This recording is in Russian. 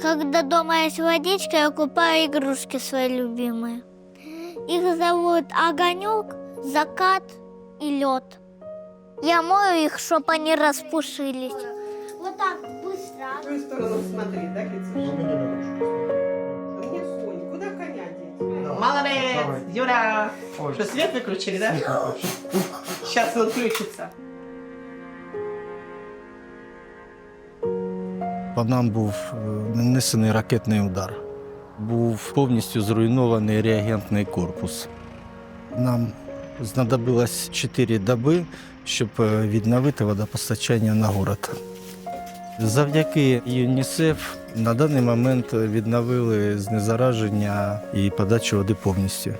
Когда дома есть водичка, я купаю игрушки свои любимые. Их зовут Огонек, Закат и Лед. Я мою их, чтобы они распушились. Вот так быстро. В твою сторону смотри, да. Мне конь, куда коня деть? Давай. Молодец, Юра. Ой. Что, свет выключили, да? Сейчас он включится. По нам був е, нанесений ракетний удар. Був повністю зруйнований реагентний корпус. Нам знадобилось 4 доби, щоб е, відновити водопостачання на город. Завдяки ЮНІСЕФ на даний момент відновили знезараження і подачу води повністю.